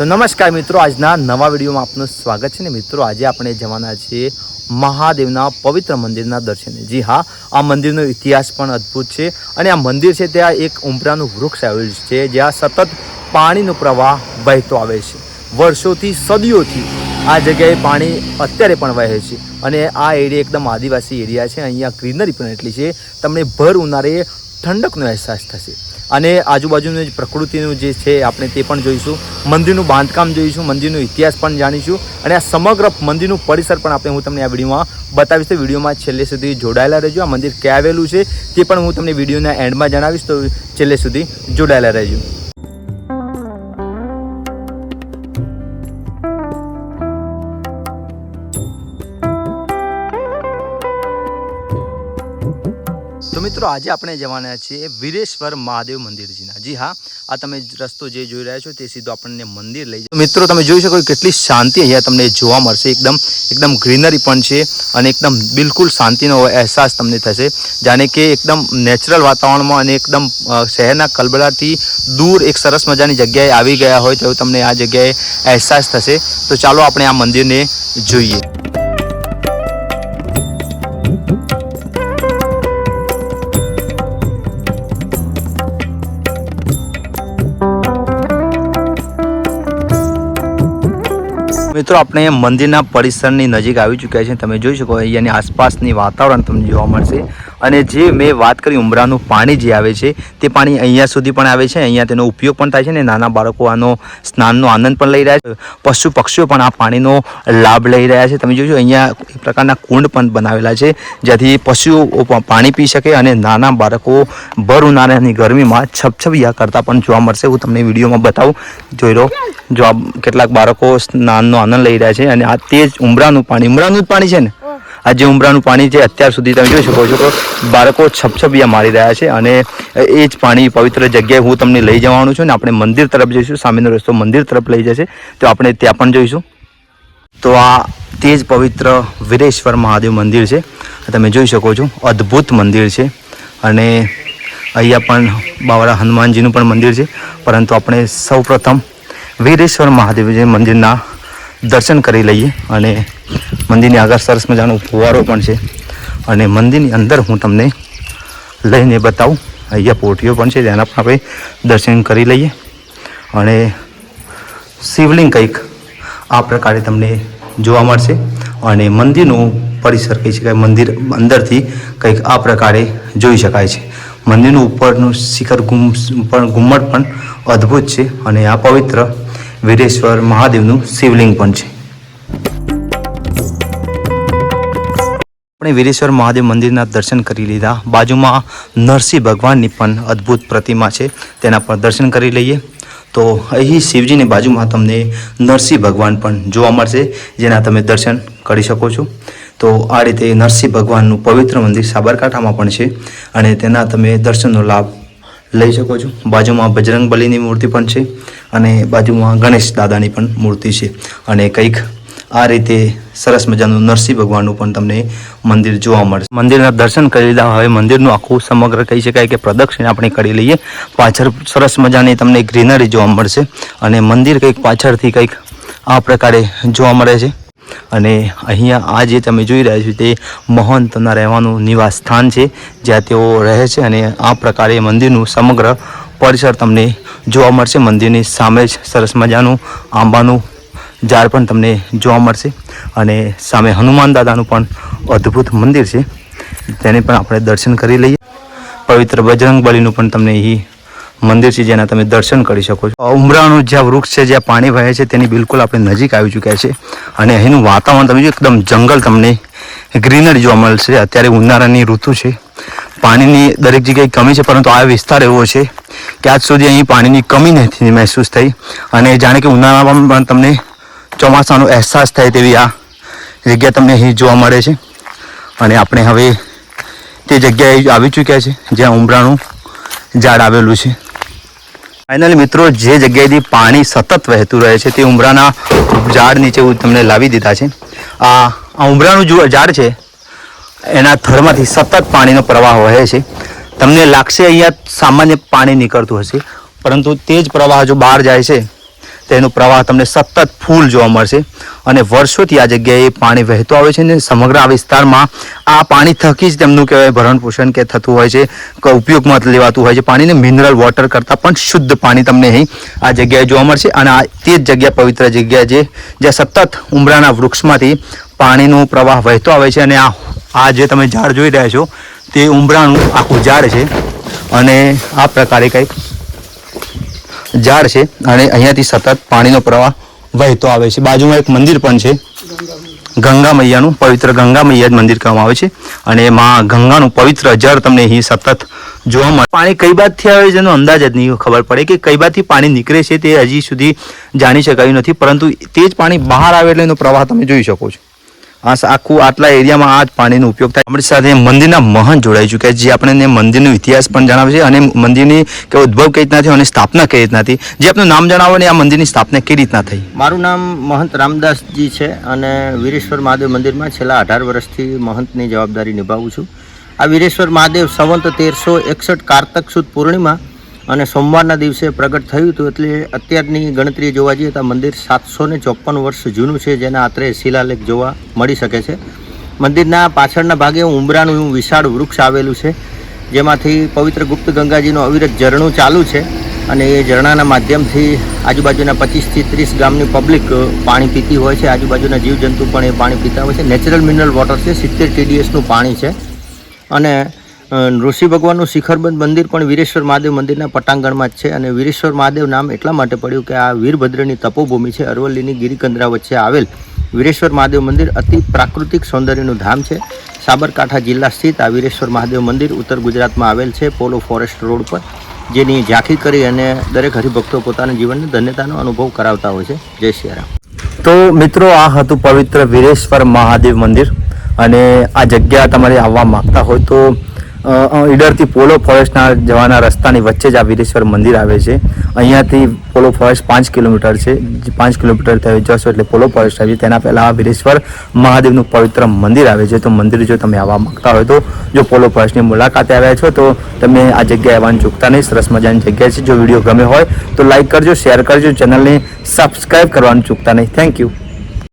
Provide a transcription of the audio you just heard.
તો નમસ્કાર મિત્રો, આજના નવા વિડીયોમાં આપનું સ્વાગત છે ને મિત્રો, આજે આપણે જવાના છીએ મહાદેવના પવિત્ર મંદિરના દર્શને. જી હા, આ મંદિરનો ઇતિહાસ પણ અદ્ભુત છે અને આ મંદિર છે ત્યાં એક ઉમરાનું વૃક્ષ આવેલું છે, જ્યાં સતત પાણીનો પ્રવાહ વહેતો આવે છે. વર્ષોથી, સદીઓથી આ જગ્યાએ પાણી અત્યારે પણ વહે છે અને આ એરિયા એકદમ આદિવાસી એરિયા છે, અહીંયા ગ્રીનરી પણ એટલી છે, તમને ભર ઉનાળે ઠંડકનો અહેસાસ થશે. અને આજુબાજુનું જે પ્રકૃતિનું જે છે આપણે તે પણ જોઈશું. મંદિરનું બાંધકામ જોઈશું, મંદિરનો ઇતિહાસ પણ જાણીશું અને આ સમગ્ર મંદિરનું પરિસર પણ આપણે હું તમને આ વિડીયોમાં બતાવીશ. તો વિડીયોમાં છેલ્લે સુધી જોડાયેલા રહેજો. આ મંદિર ક્યાં આવેલું છે તે પણ હું તમને વિડીયોના એન્ડમાં જણાવીશ. તો છેલ્લે સુધી જોડાયેલા રહેજો. મિત્રો, આજે આપણે જવાના છીએ વીરેશ્વર મહાદેવ મંદિરજીના. જી હા, આ તમે રસ્તો જે જોઈ રહ્યા છો તે સીધો આપણને મંદિર લઈ જાય. મિત્રો, તમે જોઈ શકો કેટલી શાંતિ અહીંયા તમને જોવા મળશે. એકદમ એકદમ ગ્રીનરી પણ છે અને એકદમ બિલકુલ શાંતિનો અહેસાસ તમને થશે. જાણે કે એકદમ નેચરલ વાતાવરણમાં અને એકદમ શહેરના કલબલાથી દૂર એક સરસ મજાની જગ્યાએ આવી ગયા હોય તો તમને આ જગ્યાએ અહેસાસ થશે. તો ચાલો આપણે આ મંદિરને જોઈએ. મિત્રો, આપણે મંદિરના પરિસરની નજીક આવી ચૂક્યા છે તમે જોઈ શકો, અહીંયાની આસપાસની વાતાવરણ તમને જોવા મળશે. અને જે મેં વાત કરી, ઉમરાનું પાણી જે આવે છે, તે પાણી અહીંયા સુધી પણ આવે છે. અહીંયા તેનો ઉપયોગ પણ થાય છે ને નાના બાળકો આનો સ્નાનનો આનંદ પણ લઈ રહ્યા છે. પશુ પક્ષીઓ પણ આ પાણીનો લાભ લઈ રહ્યા છે. તમે જોજો, અહીંયા એક પ્રકારના કુંડ પણ બનાવેલા છે, જ્યાંથી પશુઓ પાણી પી શકે અને નાના બાળકો ભર ઉનાળાની ગરમીમાં છપછપિયા કરતાં પણ જોવા મળશે. હું તમને વિડીયોમાં બતાવું. જોઈ લો, જો આ કેટલાક બાળકો સ્નાનનો આનંદ લઈ રહ્યા છે અને આ તે જ ઉમરાનું પાણી. ઉમરાનું જ પાણી છે ને? આ જે ઉમરાનું પાણી છે, અત્યાર સુધી તમે જોઈ શકો છો કે બાળકો છપછપિયા મારી રહ્યા છે અને એ જ પાણી પવિત્ર જગ્યાએ હું તમને લઈ જવાનું છું ને આપણે મંદિર તરફ જઈશું, સામેનો રસ્તો મંદિર તરફ લઈ જશે. તો આપણે ત્યાં પણ જોઈશું. તો આ તે જ પવિત્ર વીરેશ્વર મહાદેવ મંદિર છે. તમે જોઈ શકો છો, અદ્ભુત મંદિર છે. અને અહીંયા પણ બાવળા હનુમાનજીનું પણ મંદિર છે. પરંતુ આપણે સૌપ્રથમ વીરેશ્વર મહાદેવજી મંદિરના દર્શન કરી લઈએ અને મંદિરની આગળ સરસ મજાનો ફુવારો પણ છે. અને મંદિરની અંદર હું તમને લઈને બતાવું, અહીંયા પોટીઓ પણ છે તેના પણ આપણે દર્શન કરી લઈએ. અને શિવલિંગ કંઈક આ પ્રકારે તમને જોવા મળશે. અને મંદિરનું પરિસર કહી શકાય, મંદિર અંદરથી કંઈક આ પ્રકારે જોઈ શકાય છે. મંદિરનું ઉપરનું શિખર ગુમ, પણ ઘુમ્મટ પણ અદ્ભુત છે. અને આ પવિત્ર વીરેશ્વર મહાદેવનું શિવલિંગ પણ છે. આપણે વીરેશ્વર મહાદેવ મંદિરના દર્શન કરી લીધા. બાજુમાં નરસિંહ ભગવાનની પણ અદ્ભુત પ્રતિમા છે. તેના પર દર્શન કરી લઈએ. તો અહીં શિવજીની બાજુમાં તમને નરસિંહ ભગવાન પણ જોવા મળશે, જેના તમે દર્શન કરી શકો છો. તો આ રીતે નરસિંહ ભગવાનનું પવિત્ર મંદિર સાબરકાંઠામાં પણ છે અને તેના તમે દર્શનનો લાભ લઈ શકો છો. બાજુમાં બજરંગ બલીની મૂર્તિ પણ છે અને બાજુમાં ગણેશ દાદાની પણ મૂર્તિ છે અને કંઈક આ રીતે સરસ મજાનું નરસિંહ ભગવાનનું પણ તમને મંદિર જોવા મળશે. મંદિરના દર્શન કરી લીધા. હવે મંદિરનું આખું સમગ્ર કહી શકાય કે પ્રદક્ષિણ આપણે કરી લઈએ. પાછળ સરસ મજાની તમને ગ્રીનરી જોવા મળશે અને મંદિર કંઈક પાછળથી કંઈક આ પ્રકારે જોવા મળે છે. અને અહીંયા આ જે તમે જોઈ રહ્યા છો તે મહંતના રહેવાનું નિવાસ સ્થાન છે. જ્યાં તેઓ રહે છે અને આ પ્રકારે મંદિરનું સમગ્ર પરિસર તમને જોવા મળશે. મંદિરની સામે જ સરસ મજાનું આંબાનું ઝાડ પણ તમને જોવા મળશે. અને સામે હનુમાન દાદાનું પણ અદ્ભુત મંદિર છે. તેને પણ આપણે દર્શન કરી લઈએ. પવિત્ર બજરંગ બલીનું પણ તમને અહીં મંદિર છે, જેના તમે દર્શન કરી શકો છો. ઉમરાનું જ્યાં વૃક્ષ છે, જ્યાં પાણી વહે છે, તેની બિલકુલ આપણે નજીક આવી ચૂક્યા છે અને અહીંનું વાતાવરણ તમે એકદમ જંગલ તમને ગ્રીનરી જોવા મળશે. અત્યારે ઉનાળાની ઋતુ છે. પાણીની દરેક જગ્યાએ કમી છે, પરંતુ આ વિસ્તાર એવો છે કે આજ સુધી અહીં પાણીની કમી નથી, મહેસૂસ થઈ. અને જાણે કે ઉનાળામાં પણ તમને ચોમાસાનો અહેસાસ થાય તેવી આ જગ્યા તમને અહીં જોવા મળે છે. અને આપણે હવે તે જગ્યાએ આવી ચૂક્યા છે, જ્યાં ઉમરાનું ઝાડ આવેલું છે. ફાઇનલી મિત્રો, જે જગ્યાએથી પાણી સતત વહેતું રહે છે, તે ઉમરાના ઝાડ નીચે તમને લાવી દીધા છે. આ આ ઉમરાનું ઝાડ છે, એના થડમાંથી સતત પાણીનો પ્રવાહ વહે છે. તમને લાગશે અહીંયા સામાન્ય પાણી નીકળતું હશે, પરંતુ તે જ પ્રવાહ જો બહાર જાય છે તેનો પ્રવાહ તમને સતત ફૂલ જોવા મળશે. અને વર્ષોથી આ જગ્યાએ પાણી વહેતું આવે છે ને સમગ્ર આ વિસ્તારમાં આ પાણી થકી જ તેમનું કહેવાય ભરણ પોષણ કે થતું હોય છે ઉપયોગમાં લેવાતું હોય છે પાણીને મિનરલ વોટર કરતાં પણ શુદ્ધ પાણી તમને અહીં આ જગ્યાએ જોવા મળશે. અને આ તે જ જગ્યા પવિત્ર જગ્યા જે જ્યાં સતત ઉમરાના વૃક્ષમાંથી પાણીનો પ્રવાહ વહેતો આવે છે અને આ આ જે તમે ઝાડ જોઈ રહ્યા છો, તે ઉમરાનું આખું ઝાડ છે. અને આ પ્રકારે કંઈક ઝાડ છે અને અહીંયાથી સતત પાણીનો પ્રવાહ વહેતો આવે છે. બાજુમાં એક મંદિર પણ છે. ગંગા મૈયાનું પવિત્ર ગંગા મૈયા જ મંદિર કહેવામાં આવે છે. અને માં ગંગાનું પવિત્ર જળ તમને અહીં સતત જોવા મળે. પાણી કઈ બાદથી આવે છે એનો અંદાજ જ નહીં ખબર પડે કે કઈ બાદથી પાણી નીકળે છે તે હજી સુધી જાણી શકાયું નથી, પરંતુ તે જ પાણી બહાર આવે એટલે એનો પ્રવાહ તમે જોઈ શકો છો. આખું આટલા એરિયામાં આ જ પાણીનો ઉપયોગ થાય. આપણી સાથે મંદિરના મહંત જોડાઈ ચૂક્યા જે આપણને મંદિરનો ઇતિહાસ પણ જણાવે છે અને મંદિરની કે ઉદ્ભવ કઈ રીતના થયો અને સ્થાપના કઈ રીતના થઈ જે આપનું નામ જણાવો ને આ મંદિરની સ્થાપના કઈ રીતના થઈ? મારું નામ મહંત રામદાસજી છે અને વીરેશ્વર મહાદેવ મંદિરમાં છેલ્લા અઢાર વર્ષથી મહંતની જવાબદારી નિભાવું છું. આ વીરેશ્વર મહાદેવ સંવંત તેરસો એકસઠ કારતક સુદ પૂર્ણિમા અને સોમવારના દિવસે પ્રગટ થયું હતું એટલે અત્યારની ગણતરી જોવા જઈએ તો મંદિર સાતસો ને ચોપન વર્ષ જૂનું છે, જેના આત્રે શિલાલેખ જોવા મળી શકે છે. મંદિરના પાછળના ભાગે ઉંબરાનું વિશાળ વૃક્ષ આવેલું છે, જેમાંથી પવિત્ર ગુપ્ત ગંગાજીનું અવિરત ઝરણું ચાલુ છે અને એ ઝરણાના માધ્યમથી આજુબાજુના પચીસથી ત્રીસ ગામની પબ્લિક પાણી પીતી હોય છે. આજુબાજુના જીવજંતુ પણ એ પાણી પીતા હોય છે. નેચરલ મિનરલ વોટર છે, સિત્તેર ટીડીએસનું પાણી છે. અને ઋષિ ભગવાનનું શિખરબંધ મંદિર પણ વીરેશ્વર મહાદેવ મંદિરના પટાંગણમાં જ છે અને વીરેશ્વર મહાદેવ નામ એટલા માટે પડ્યું કે આ વીરભદ્રની તપોભૂમિ છે. અરવલ્લીની ગિરિકંદરા વચ્ચે આવેલ વીરેશ્વર મહાદેવ મંદિર અતિ પ્રાકૃતિક સૌંદર્યનું ધામ છે. સાબરકાંઠા જિલ્લા સ્થિત આ વીરેશ્વર મહાદેવ મંદિર ઉત્તર ગુજરાતમાં આવેલ છે. પોલો ફોરેસ્ટ રોડ પર જેની ઝાંખી કરી અને દરેક હરિભક્તો પોતાના જીવનની ધન્યતાનો અનુભવ કરાવતા હોય છે. જય શ્રી તો મિત્રો, આ હતું પવિત્ર વીરેશ્વર મહાદેવ મંદિર અને આ જગ્યા તમારે આવવા માંગતા હોય તો ઈડરથી પોલો ફોરેસ્ટના જવાના રસ્તાની વચ્ચે જ આ વીરેશ્વર મંદિર આવે છે. અહીંયાથી પોલો ફોરેસ્ટ પાંચ કિલોમીટર છે. પાંચ કિલોમીટર થઈ જશો એટલે પોલો ફોરેસ્ટ આવે તેના પહેલાં આ વીરેશ્વર મહાદેવનું પવિત્ર મંદિર આવે છે. તો મંદિર જો તમે આવવા માંગતા હોય તો, જો પોલો ફોરેસ્ટની મુલાકાતે આવ્યા છો, તો તમે આ જગ્યાએ આવવાનું ચૂકતા નહીં. સરસ મજાની જગ્યા છે. જો વીડિયો ગમે હોય, તો લાઈક કરજો, શેર કરજો. ચેનલને સબસ્ક્રાઈબ કરવાનું ચૂકતા નહીં. Thank you.